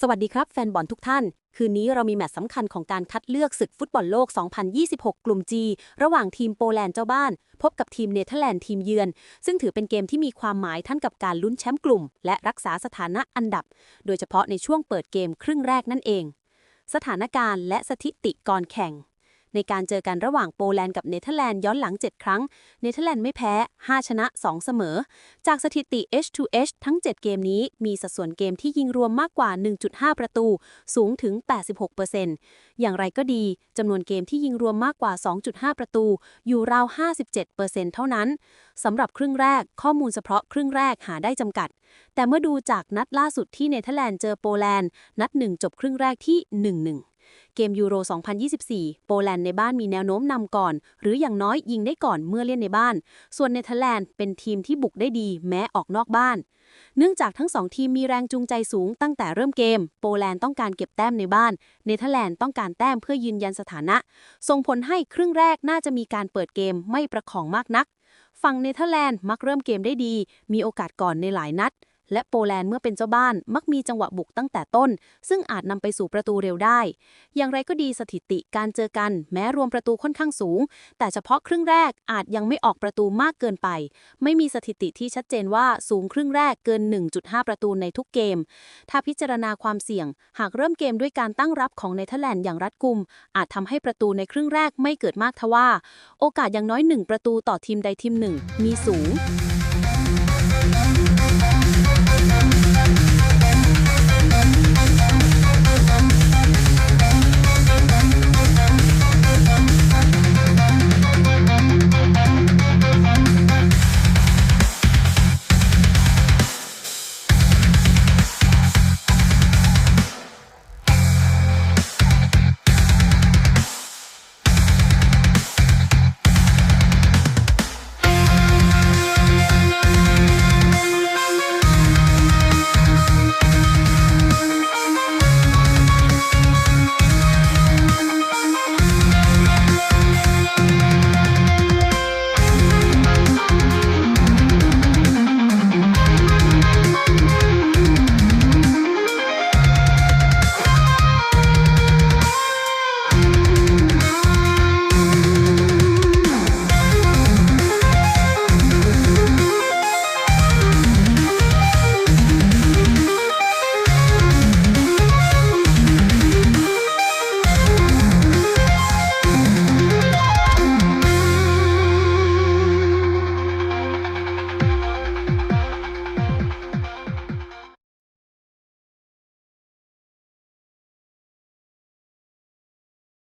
สวัสดีครับแฟนบอลทุกท่าน คืนนี้เรามีแมตช์สำคัญของการคัดเลือกศึกฟุตบอลโลก 2026 กลุ่ม G ระหว่างทีมโปแลนด์เจ้าบ้าน พบกับทีมเนเธอร์แลนด์ทีมเยือน ซึ่งถือเป็นเกมที่มีความหมายทั้งกับการลุ้นแชมป์กลุ่ม และรักษาสถานะอันดับ โดยเฉพาะในช่วงเปิดเกมครึ่งแรกนั่นเอง สถานการณ์และสถิติก่อนแข่ง ในการเจอกันระหว่างโปแลนด์กับเนเธอร์แลนด์ย้อนหลัง 7 ครั้ง เนเธอร์แลนด์ไม่แพ้ 5 ชนะ 2 เสมอ จากสถิติ H2H ทั้ง 7 เกมนี้ มีสัดส่วนเกมที่ยิงรวมมากกว่า 1.5 ประตู สูงถึง 86%อย่างไรก็ดีจำนวนเกมที่ยิงรวมมากกว่า 2.5 ประตู อยู่ราว 57%เท่านั้นสำหรับครึ่งแรกข้อมูลเฉพาะครึ่งแรกหาได้จำกัด แต่เมื่อดูจากนัดล่าสุดที่เนเธอร์แลนด์เจอโปแลนด์ นัดหนึ่งจบครึ่งแรกที่ 1-1 เกมยูโร 2024 โปแลนด์ในบ้านมีแนวโน้มนำก่อน หรืออย่างน้อยยิงได้ก่อนเมื่อเล่นในบ้าน ส่วนเนเธอร์แลนด์เป็นทีมที่บุกได้ดีแม้ออกนอกบ้าน เนื่องจากทั้งสองทีมมีแรงจูงใจสูงตั้งแต่เริ่มเกม โปแลนด์ต้องการเก็บแต้มในบ้าน เนเธอร์แลนด์ต้องการแต้มเพื่อยืนยันสถานะ ส่งผลให้ครึ่งแรกน่าจะมีการเปิดเกมไม่ประคองมากนัก ฝั่งเนเธอร์แลนด์มักเริ่มเกมได้ดี มีโอกาสก่อนในหลายนัด และโปแลนด์เมื่อเป็นเจ้าบ้านมักมีจังหวะบุกตั้งแต่ต้น ซึ่งอาจนำไปสู่ประตูเร็วได้ อย่างไรก็ดีสถิติการเจอกันแม้รวมประตูค่อนข้างสูง แต่เฉพาะครึ่งแรกอาจยังไม่ออกประตูมากเกินไป ไม่มีสถิติที่ชัดเจนว่าสูงครึ่งแรกเกิน 1.5 ประตูในทุกเกม ถ้าพิจารณาความเสี่ยง หากเริ่มเกมด้วยการตั้งรับของเนเธอร์แลนด์อย่างรัดกุม อาจทำให้ประตูในครึ่งแรกไม่เกิดมากทว่า โอกาสอย่างน้อยหนึ่งประตูต่อทีมใดทีมหนึ่ง มีสูง